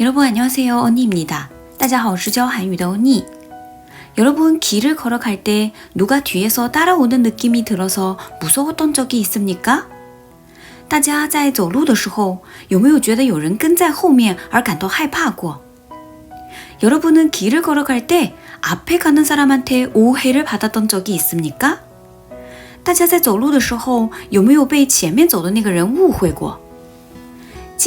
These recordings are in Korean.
여러분 안녕하세요. 언니입니다. 大家好,我是教韩语的 언니. 여러분 길을 걸어갈 때 누가 뒤에서 따라오는 느낌이 들어서 무서웠던 적이 있습니까? 大家在走路的时候有没有觉得有人跟在后面而感到害怕过? 여러분은 길을 걸어갈 때 앞에 가는 사람한테 오해를 받았던 적이 있습니까? 大家在走路的时候有没有被前面走的那个人误会过？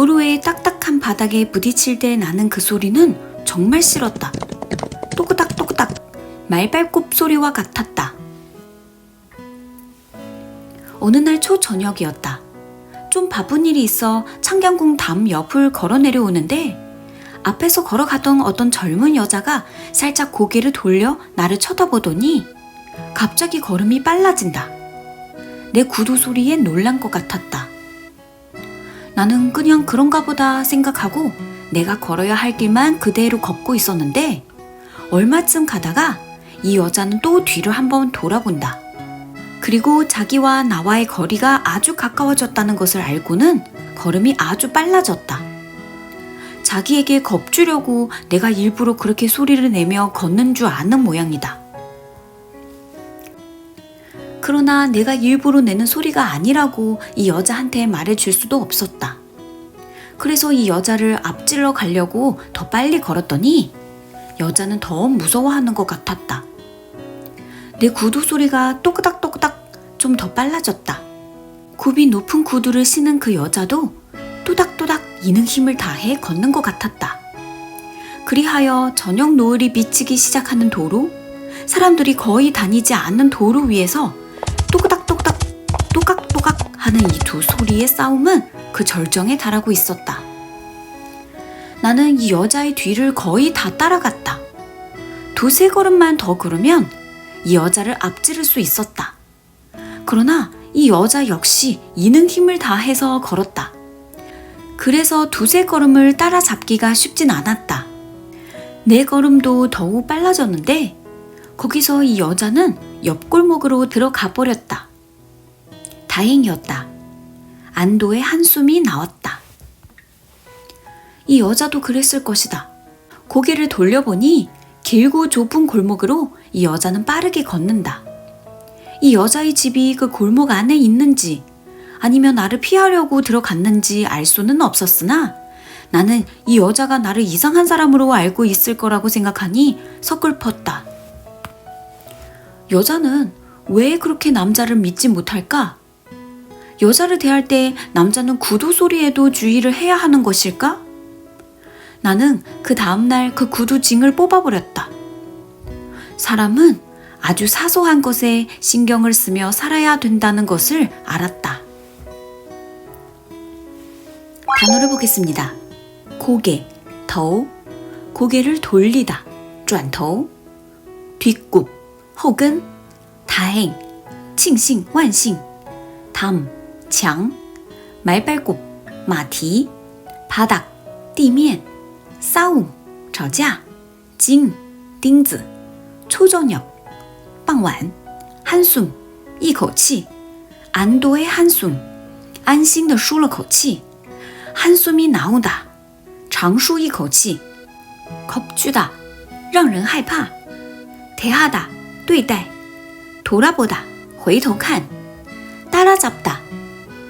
도로의 딱딱한 바닥에 부딪힐 때 나는 그 소리는 정말 싫었다. 또그닥또그닥 말발굽 소리와 같았다. 어느 날 초저녁이었다. 좀 바쁜 일이 있어 창경궁 담 옆을 걸어 내려오는데 앞에서 걸어가던 어떤 젊은 여자가 살짝 고개를 돌려 나를 쳐다보더니 갑자기 걸음이 빨라진다. 내 구두 소리에 놀란 것 같았다. 나는 그냥 그런가 보다 생각하고 내가 걸어야 할 길만 그대로 걷고 있었는데 얼마쯤 가다가 이 여자는 또 뒤를 한번 돌아본다. 그리고 자기와 나와의 거리가 아주 가까워졌다는 것을 알고는 걸음이 아주 빨라졌다. 자기에게 겁주려고 내가 일부러 그렇게 소리를 내며 걷는 줄 아는 모양이다. 그러나 내가 일부러 내는 소리가 아니라고 이 여자한테 말해줄 수도 없었다. 그래서 이 여자를 앞질러 가려고 더 빨리 걸었더니 여자는 더 무서워하는 것 같았다. 내 구두 소리가 또그닥또그닥 좀 더 빨라졌다. 굽이 높은 구두를 신은 그 여자도 또닥또닥 이는 힘을 다해 걷는 것 같았다. 그리하여 저녁 노을이 비치기 시작하는 도로, 사람들이 거의 다니지 않는 도로 위에서 하는 이 두 소리의 싸움은 그 절정에 달하고 있었다. 나는 이 여자의 뒤를 거의 다 따라갔다. 두세 걸음만 더 걸으면 이 여자를 앞지를 수 있었다. 그러나 이 여자 역시 이는 힘을 다해서 걸었다. 그래서 두세 걸음을 따라잡기가 쉽진 않았다. 네 걸음도 더욱 빨라졌는데 거기서 이 여자는 옆골목으로 들어가 버렸다. 다행이었다. 안도의 한숨이 나왔다. 이 여자도 그랬을 것이다. 고개를 돌려보니 길고 좁은 골목으로 이 여자는 빠르게 걷는다. 이 여자의 집이 그 골목 안에 있는지 아니면 나를 피하려고 들어갔는지 알 수는 없었으나 나는 이 여자가 나를 이상한 사람으로 알고 있을 거라고 생각하니 서글펐다. 여자는 왜 그렇게 남자를 믿지 못할까? 여자를 대할 때 남자는 구두 소리에도 주의를 해야 하는 것일까? 나는 그 다음날 그 구두 징을 뽑아버렸다. 사람은 아주 사소한 것에 신경을 쓰며 살아야 된다는 것을 알았다. 단어를 보겠습니다. 고개, 더 고개를 돌리다, 转头, 뒷굽, 혹은 다행, 칭싱, 완싱, 담, 墙, 말발굽, 马蹄, 바닥, 地面, 싸움, 吵架, 징, 钉子, 초저녁, 傍晚, 한숨, 一口气, 안도의 한숨, 安心的舒了口气, 한숨이 나오다, 长舒一口气, 겁주다, 让人害怕, 대하다, 对待, 돌아보다, 回头看, 따라잡다,